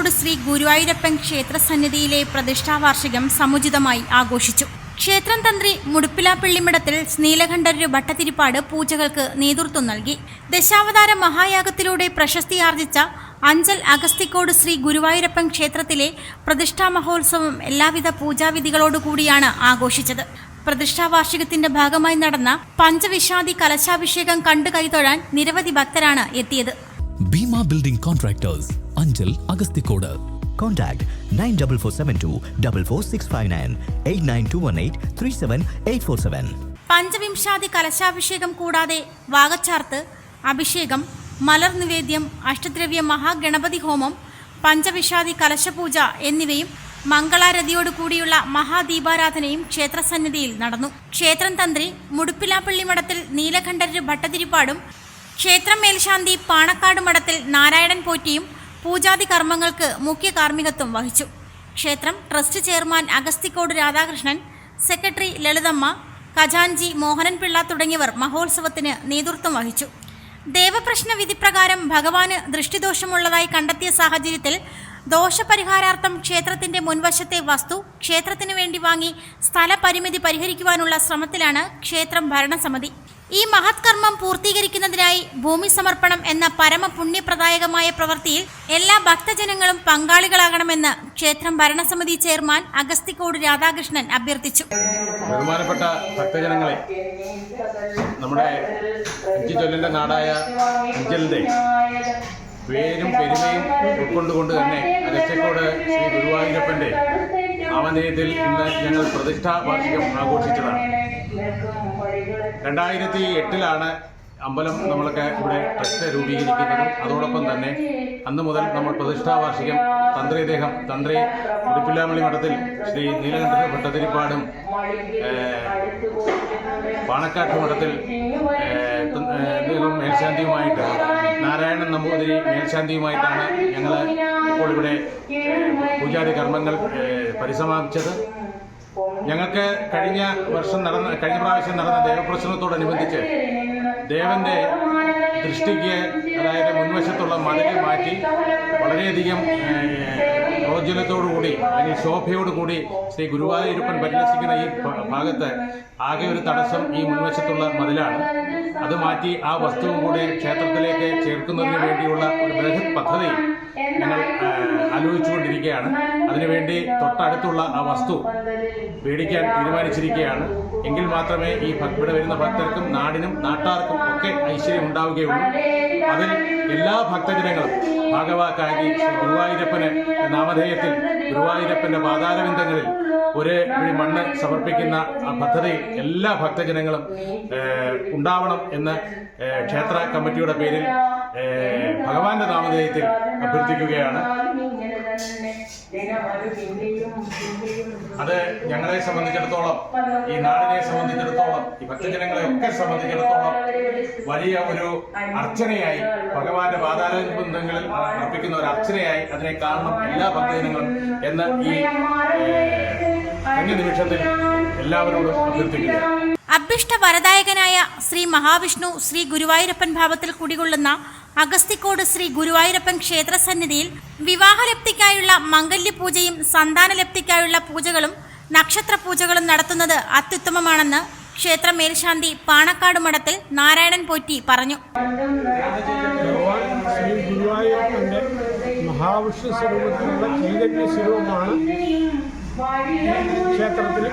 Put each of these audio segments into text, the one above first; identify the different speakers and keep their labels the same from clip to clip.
Speaker 1: അഗസ്തിക്കോട് ശ്രീ ഗുരുവായൂരപ്പൻ ക്ഷേത്ര സന്നിധിയിലെ പ്രതിഷ്ഠാവാർഷികം സമുചിതമായി ആഘോഷിച്ചു. ക്ഷേത്രം തന്ത്രി മുടുപ്പിലാപ്പള്ളിമിടത്തിൽ നീലകണ്ഠര് ഭട്ടതിരിപ്പാട് പൂജകൾക്ക് നേതൃത്വം നൽകി. ദശാവതാര മഹായാഗത്തിലൂടെ പ്രശസ്തിയാർജിച്ച അഞ്ചൽ അഗസ്തിക്കോട് ശ്രീ ഗുരുവായൂരപ്പൻ ക്ഷേത്രത്തിലെ പ്രതിഷ്ഠാ മഹോത്സവം എല്ലാവിധ പൂജാവിധികളോടുകൂടിയാണ് ആഘോഷിച്ചത്. പ്രതിഷ്ഠാവാർഷികത്തിന്റെ ഭാഗമായി നടന്ന പഞ്ചവിഷാദി കലശാഭിഷേകം കണ്ടു കൈതൊഴാൻ നിരവധി ഭക്തരാണ് എത്തിയത്.
Speaker 2: Building contractors Anchal Agasthikode
Speaker 3: Contact 94472 44659 89218 37847.
Speaker 1: പഞ്ചവിംശാദി കലശാഭിഷേകം കൂടാതെ വാകച്ചാർത്ത് അഭിഷേകം മലർ നിവേദ്യം അഷ്ടദ്രവ്യ മഹാഗണപതി ഹോമം പഞ്ചവിഷാദി കലശപൂജ എന്നിവയും മംഗളാരതിയോടുകൂടിയുള്ള മഹാദീപാരാധനയും ക്ഷേത്രസന്നിധിയിൽ നടന്നു ക്ഷേത്രം തന്ത്രി മുടുപ്പിലാപ്പള്ളി മഠത്തിൽ നീലകണ്ഠര് ഭട്ടതിരിപ്പാടും ക്ഷേത്രം മേൽശാന്തി പാണക്കാട് മഠത്തിൽ നാരായണൻ പോറ്റിയും പൂജാതി കർമ്മങ്ങൾക്ക് മുഖ്യ കാർമ്മികത്വം വഹിച്ചു. ക്ഷേത്രം trust chairman Agasthikode Radhakrishnan secretary Lalithamma ഖജാൻജി Mohanan Pillai തുടങ്ങിയവർ മഹോത്സവത്തിന് നേതൃത്വം വഹിച്ചു. ദേവപ്രശ്ന വിധിപ്രകാരം ഭഗവാന് ദൃഷ്ടിദോഷമുള്ളതായി കണ്ടെത്തിയ സാഹചര്യത്തിൽ ദോഷപരിഹാരാർത്ഥം ക്ഷേത്രത്തിന്റെ മുൻവശത്തെ വസ്തു ക്ഷേത്രത്തിനു വേണ്ടി വാങ്ങി സ്ഥലപരിമിതി പരിഹരിക്കുവാനുള്ള ശ്രമത്തിലാണ് ക്ഷേത്രം ഭരണസമിതി. ഈ മഹത്കർമ്മം പൂർത്തീകരിക്കുന്നതിനായി ഭൂമി സമർപ്പണം എന്ന പരമപുണ്യപ്രദായകമായ പ്രവൃത്തിയിൽ എല്ലാ ഭക്തജനങ്ങളും പങ്കാളികളാകണമെന്ന് ക്ഷേത്രം ഭരണസമിതി ചെയർമാൻ അഗസ്തിക്കോട് രാധാകൃഷ്ണൻ അഭ്യർത്ഥിച്ചു.
Speaker 4: ബഹുമാനപ്പെട്ട ഭക്തജനങ്ങളെ നമ്മുടെ ചൊല്ലിന്റെ നാടായ പേരും പെരുമയും ഉൾക്കൊണ്ടുകൊണ്ട് തന്നെ അഗസ്ത്യക്കോട് ശ്രീ ഗുരുവായൂരപ്പന്റെ നാമധേയത്തിൽ ഇന്ന് ഞങ്ങൾ പ്രതിഷ്ഠാ വാർഷികം ആഘോഷിച്ചതാണ്. രണ്ടായിരത്തി എട്ടിലാണ് അമ്പലം നമ്മളൊക്കെ ഇവിടെ ട്രസ്റ്റ് രൂപീകരിക്കുന്നതും. അതോടൊപ്പം തന്നെ അന്ന് മുതൽ നമ്മൾ പ്രതിഷ്ഠാ വാർഷികം തന്ത്രി അദ്ദേഹം തന്ത്രി ഉടുപ്പില്ലാമണി മഠത്തിൽ ശ്രീ നീലകണ്ഠ ഭട്ടതിരിപ്പാടും പാണക്കാട്ട് മഠത്തിൽ മേൽശാന്തിയുമായിട്ട് നാരായണൻ നമ്പൂതിരി മേൽശാന്തിയുമായിട്ടാണ് ഞങ്ങൾ ഇപ്പോൾ ഇവിടെ പൂജാതി കർമ്മങ്ങൾ പരിസമാപിച്ചത്. ഞങ്ങൾക്ക് കഴിഞ്ഞ വർഷം നടന്ന കഴിഞ്ഞ പ്രാവശ്യം നടന്ന ദേവപ്രശ്നത്തോടനുബന്ധിച്ച് ദേവന്റെ ദൃഷ്ടിക്ക് അതായത് മുൻവശത്തുള്ള മതിൽ മാറ്റി വളരെയധികം പ്രോജ്വലത്തോടുകൂടി അല്ലെങ്കിൽ ശോഭയോടുകൂടി ശ്രീ ഗുരുവായൂരപ്പൻ പരിലസിക്കുന്ന ഈ ഭാഗത്ത് ആകെ ഒരു തടസ്സം ഈ മുൻവശത്തുള്ള മതിലാണ്. അത് മാറ്റി ആ വസ്തുവും കൂടി ക്ഷേത്രത്തിലേക്ക് ചേർക്കുന്നതിന് വേണ്ടിയുള്ള ഒരു ബൃഹത് പദ്ധതി ഞങ്ങൾ ആലോചിച്ചുകൊണ്ടിരിക്കുകയാണ്. അതിനുവേണ്ടി തൊട്ടടുത്തുള്ള ആ വസ്തു മേടിക്കാൻ തീരുമാനിച്ചിരിക്കുകയാണ്. എങ്കിൽ മാത്രമേ ഈ ഇവിടെ വരുന്ന ഭക്തർക്കും നാടിനും നാട്ടാർക്കും ഒക്കെ ഐശ്വര്യം ഉണ്ടാവുകയുള്ളൂ. അതിൽ എല്ലാ ഭക്തജനങ്ങളും ഭാഗവാക്കാക്കി ശ്രീ ഗുരുവായൂരപ്പന് നാമധേയത്തിൽ ഗുരുവായൂരപ്പന്റെ പാതാരവിന്ദങ്ങളിൽ ഒരു പിടി മണ്ണ് സമർപ്പിക്കുന്ന ആ പദ്ധതി എല്ലാ ഭക്തജനങ്ങളും ഉണ്ടാവണം എന്ന് ക്ഷേത്ര കമ്മിറ്റിയുടെ പേരിൽ ഭഗവാന്റെ നാമധേയത്തിൽ അഭ്യർത്ഥിക്കുകയാണ്. അത് ഞങ്ങളെ സംബന്ധിച്ചിടത്തോളം ഈ നാടിനെ സംബന്ധിച്ചിടത്തോളം ഈ ഭക്തജനങ്ങളെ ഒക്കെ സംബന്ധിച്ചിടത്തോളം വലിയ ഒരു അർച്ചനയായി ഭഗവാന്റെ പാതാരബന്ധങ്ങളിൽ അർപ്പിക്കുന്ന ഒരു അർച്ചനയായി അതിനെ കാണണം എല്ലാ ഭക്തജനങ്ങളും എന്ന് ഈ നിമിഷത്തിൽ എല്ലാവരോടും അഭ്യർത്ഥിക്കുന്നു.
Speaker 1: അഭ്യിഷ്ട വരദായകനായ ശ്രീ മഹാവിഷ്ണു ശ്രീ ഗുരുവായൂരപ്പൻ ഭാവത്തിൽ കുടികൊള്ളുന്ന അഗസ്തിക്കോട് ശ്രീ ഗുരുവായൂരപ്പൻ ക്ഷേത്ര സന്നിധിയിൽ വിവാഹലബ്ധിക്കായുള്ള മംഗല്യപൂജയും സന്താനലബ്ധിക്കായുള്ള പൂജകളും നക്ഷത്ര പൂജകളും നടത്തുന്നത് അത്യുത്തമമാണെന്ന് ക്ഷേത്ര മേൽശാന്തി പാണക്കാട് മഠത്തിൽ നാരായണൻ പോറ്റി പറഞ്ഞു.
Speaker 5: ക്ഷേത്രത്തിൽ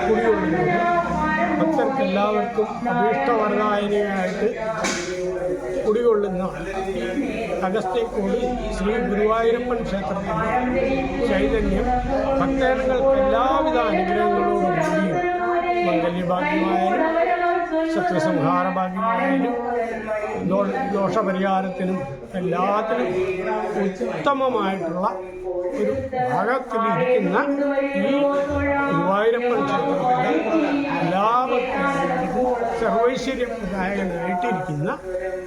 Speaker 5: ഭക്തർക്ക് എല്ലാവർക്കും അഭീഷ്ടവരദായനിയായിട്ട് കുടികൊള്ളുന്ന അഗസ്ത്യക്കോടി ശ്രീ ഗുരുവായൂരപ്പൻ ക്ഷേത്രത്തിന്റെ ചൈതന്യം ഭക്തജനങ്ങൾക്ക് എല്ലാവിധ അനുഗ്രഹങ്ങളോടും കൂടിയും മംഗല്യഭാഗ്യമായാലും ശത്രുസംഹാര ഭാഗ്യമായാലും ദോഷപരിഹാരത്തിനും എല്ലാത്തിനും ഉത്തമമായിട്ടുള്ള ഒരു ഭാഗത്തിലിരിക്കുന്ന ഈ ഗുരുവായൂരപ്പൻ ക്ഷേത്രത്തിലെ എല്ലാവർക്കും സർവൈശ്വര്യപ്രദായകനായിട്ടിരിക്കുന്ന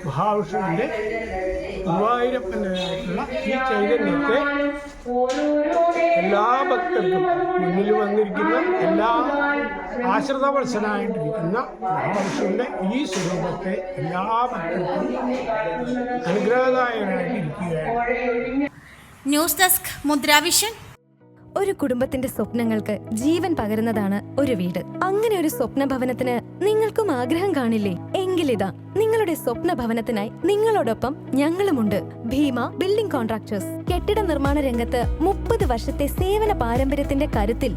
Speaker 5: മഹാവിഷ്ണുവിന്റെ ഗുരുവായൂരപ്പനായിട്ടുള്ള ഈ ചൈതന്യത്തെ എല്ലാ ഭക്തർക്കും മുന്നിൽ വന്നിരിക്കുന്ന എല്ലാ ആശ്രിതവത്സനായിട്ടിരിക്കുന്ന മഹാവിഷ്ണുവിന്റെ ഈ സ്വരൂപത്തെ എല്ലാ ഭക്തർക്കും അനുഗ്രഹദായകനായിട്ടിരിക്കുകയാണ്.
Speaker 1: ന്യൂസ് ഡെസ്ക് മുദ്രാവിഷൻ
Speaker 6: ഒരു കുടുംബത്തിന്റെ സ്വപ്നങ്ങൾക്ക് ജീവൻ പകരുന്നതാണ് ഒരു വീട്. അങ്ങനെ ഒരു സ്വപ്ന ഭവനത്തിന് നിങ്ങൾക്കും ആഗ്രഹം കാണില്ലേ? എങ്കിലിതാ നിങ്ങളുടെ സ്വപ്ന ഭവനത്തിനായി നിങ്ങളോടൊപ്പം ഞങ്ങളുമുണ്ട്. Bhima building contractors. കെട്ടിട നിർമ്മാണ രംഗത്ത് മുപ്പത് വർഷത്തെ സേവന പാരമ്പര്യത്തിന്റെ കരുത്തിൽ